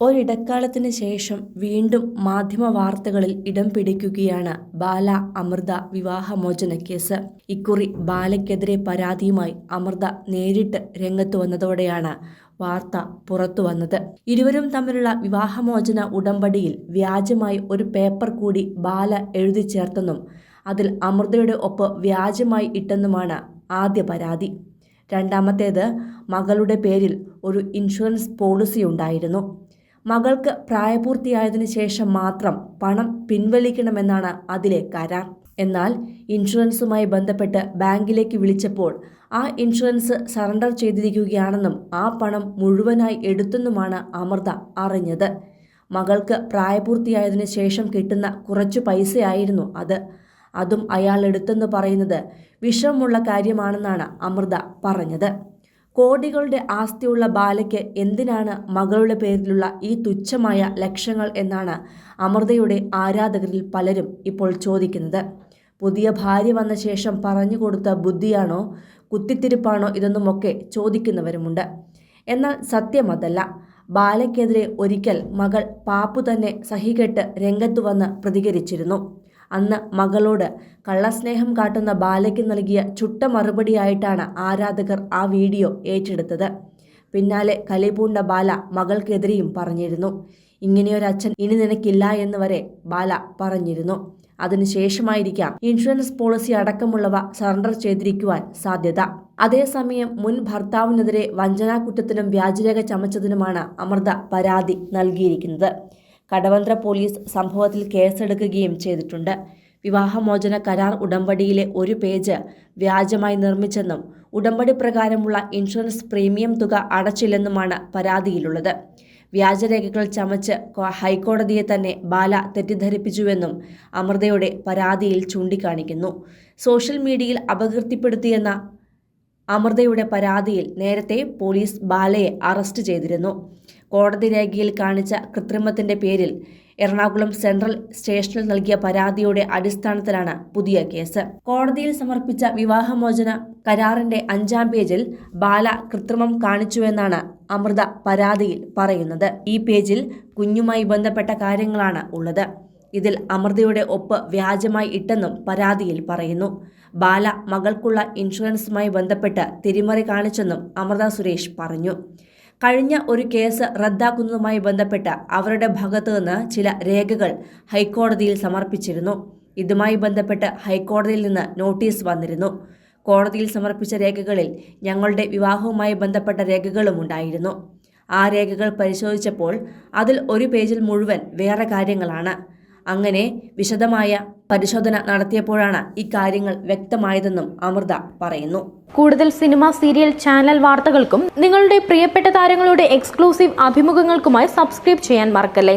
ഒരിടക്കാലത്തിന് ശേഷം വീണ്ടും മാധ്യമ വാർത്തകളിൽ ഇടം പിടിക്കുകയാണ് ബാല അമൃത വിവാഹമോചന കേസ്. ഇക്കുറി ബാലയ്ക്കെതിരെ പരാതിയുമായി അമൃത നേരിട്ട് രംഗത്ത് വന്നതോടെയാണ് വാർത്ത പുറത്തു വന്നത്. ഇരുവരും തമ്മിലുള്ള വിവാഹമോചന ഉടമ്പടിയിൽ വ്യാജമായി ഒരു പേപ്പർ കൂടി ബാല എഴുതി ചേർത്തെന്നും അതിൽ അമൃതയുടെ ഒപ്പ് വ്യാജമായി ഇട്ടെന്നുമാണ് ആദ്യ പരാതി. രണ്ടാമത്തേത് മകളുടെ പേരിൽ ഒരു ഇൻഷുറൻസ് പോളിസി ഉണ്ടായിരുന്നു. മകൾക്ക് പ്രായപൂർത്തിയായതിനു ശേഷം മാത്രം പണം പിൻവലിക്കണമെന്നാണ് അതിലെ കരാർ. എന്നാൽ ഇൻഷുറൻസുമായി ബന്ധപ്പെട്ട് ബാങ്കിലേക്ക് വിളിച്ചപ്പോൾ ആ ഇൻഷുറൻസ് സറണ്ടർ ചെയ്തിരിക്കുകയാണെന്നും ആ പണം മുഴുവനായി എടുത്തെന്നുമാണ് അമൃത അറിഞ്ഞത്. മകൾക്ക് പ്രായപൂർത്തിയായതിനു ശേഷം കിട്ടുന്ന കുറച്ചു പൈസയായിരുന്നു അത്. അതും അയാൾ എടുത്തെന്ന് പറയുന്നത് വിഷമമുള്ള കാര്യമാണെന്നാണ് അമൃത പറഞ്ഞത്. കോടികളുടെ ആസ്തിയുള്ള ബാലയ്ക്ക് എന്തിനാണ് മകളുടെ പേരിലുള്ള ഈ തുച്ഛമായ ലക്ഷങ്ങൾ എന്നാണ് അമൃതയുടെ ആരാധകരിൽ പലരും ഇപ്പോൾ ചോദിക്കുന്നത്. പുതിയ ഭാര്യ വന്ന ശേഷം പറഞ്ഞു കൊടുത്ത ബുദ്ധിയാണോ കുത്തിത്തിരിപ്പാണോ ഇതെന്നുമൊക്കെ ചോദിക്കുന്നവരുമുണ്ട്. എന്നാൽ സത്യമതല്ല ബാലയ്ക്കെതിരെ ഒരിക്കൽ മകൾ പാപ്പു തന്നെ സഹികെട്ട് രംഗത്തു വന്ന് പ്രതികരിച്ചിരുന്നു. അന്ന് മകളോട് കള്ളസ്നേഹം കാട്ടുന്ന ബാലയ്ക്ക് നൽകിയ ചുട്ട മറുപടിയായിട്ടാണ് ആരാധകർ ആ വീഡിയോ ഏറ്റെടുത്തത്. പിന്നാലെ കലിപൂണ്ട ബാല മകൾക്കെതിരെയും പറഞ്ഞിരുന്നു. ഇങ്ങനെയൊരച്ഛൻ ഇനി നിനക്കില്ല എന്ന് വരെ ബാല പറഞ്ഞിരുന്നു. അതിനുശേഷമായിരിക്കാം ഇൻഷുറൻസ് പോളിസി അടക്കമുള്ളവ സറണ്ടർ ചെയ്തിരിക്കുവാൻ സാധ്യത. അതേസമയം മുൻ ഭർത്താവിനെതിരെ വഞ്ചനാ കുറ്റത്തിനും വ്യാജരേഖ ചമച്ചതിനുമാണ് അമൃത പരാതി നൽകിയിരിക്കുന്നത്. കടവന്ത്ര പോലീസ് സംഭവത്തിൽ കേസെടുക്കുകയും ചെയ്തിട്ടുണ്ട്. വിവാഹമോചന കരാർ ഉടമ്പടിയിലെ ഒരു പേജ് വ്യാജമായി നിർമ്മിച്ചെന്നും ഉടമ്പടി പ്രകാരമുള്ള ഇൻഷുറൻസ് പ്രീമിയം തുക അടച്ചില്ലെന്നുമാണ് പരാതിയിലുള്ളത്. വ്യാജരേഖകൾ ചമച്ച് ഹൈക്കോടതിയെ തന്നെ ബാല തെറ്റിദ്ധരിപ്പിച്ചുവെന്നും അമൃതയുടെ പരാതിയിൽ ചൂണ്ടിക്കാണിക്കുന്നു. സോഷ്യൽ മീഡിയയിൽ അപകീർത്തിപ്പെടുത്തിയെന്ന അമൃതയുടെ പരാതിയിൽ നേരത്തെ പോലീസ് ബാലയെ അറസ്റ്റ് ചെയ്തിരുന്നു. കോടതി രേഖയിൽ കാണിച്ച കൃത്രിമത്തിന്റെ പേരിൽ എറണാകുളം സെൻട്രൽ സ്റ്റേഷനിൽ നൽകിയ പരാതിയുടെ അടിസ്ഥാനത്തിലാണ് പുതിയ കേസ്. കോടതിയിൽ സമർപ്പിച്ച വിവാഹമോചന കരാറിന്റെ അഞ്ചാം പേജിൽ ബാല കൃത്രിമം കാണിച്ചുവെന്നാണ് അമൃത പരാതിയിൽ പറയുന്നത്. ഈ പേജിൽ കുഞ്ഞുമായി ബന്ധപ്പെട്ട കാര്യങ്ങളാണ് ഉള്ളത്. ഇതിൽ അമൃതയുടെ ഒപ്പ് വ്യാജമായി ഇട്ടെന്നും പരാതിയിൽ പറയുന്നു. ബാല മകൾക്കുള്ള ഇൻഷുറൻസുമായി ബന്ധപ്പെട്ട് തിരിമറി കാണിച്ചെന്നും അമൃത സുരേഷ് പറഞ്ഞു. കഴിഞ്ഞ ഒരു കേസ് റദ്ദാക്കുന്നതുമായി ബന്ധപ്പെട്ട് അവരുടെ ഭാഗത്തു നിന്ന് ചില രേഖകൾ ഹൈക്കോടതിയിൽ സമർപ്പിച്ചിരുന്നു. ഇതുമായി ബന്ധപ്പെട്ട് ഹൈക്കോടതിയിൽ നിന്ന് നോട്ടീസ് വന്നിരുന്നു. കോടതിയിൽ സമർപ്പിച്ച രേഖകളിൽ ഞങ്ങളുടെ വിവാഹവുമായി ബന്ധപ്പെട്ട രേഖകളും ഉണ്ടായിരുന്നു. ആ രേഖകൾ പരിശോധിച്ചപ്പോൾ അതിൽ ഒരു പേജിൽ മുഴുവൻ വേറെ കാര്യങ്ങളാണ്. അങ്ങനെ വിശദമായ പരിശോധന നടത്തിയപ്പോഴാണ് ഇക്കാര്യങ്ങൾ വ്യക്തമായതെന്നും അമൃത പറയുന്നു. കൂടുതൽ സിനിമ സീരിയൽ ചാനൽ വാർത്തകൾക്കും നിങ്ങളുടെ പ്രിയപ്പെട്ട താരങ്ങളുടെ എക്സ്ക്ലൂസീവ് അഭിമുഖങ്ങൾക്കുമായി സബ്സ്ക്രൈബ് ചെയ്യാൻ മറക്കല്ലേ?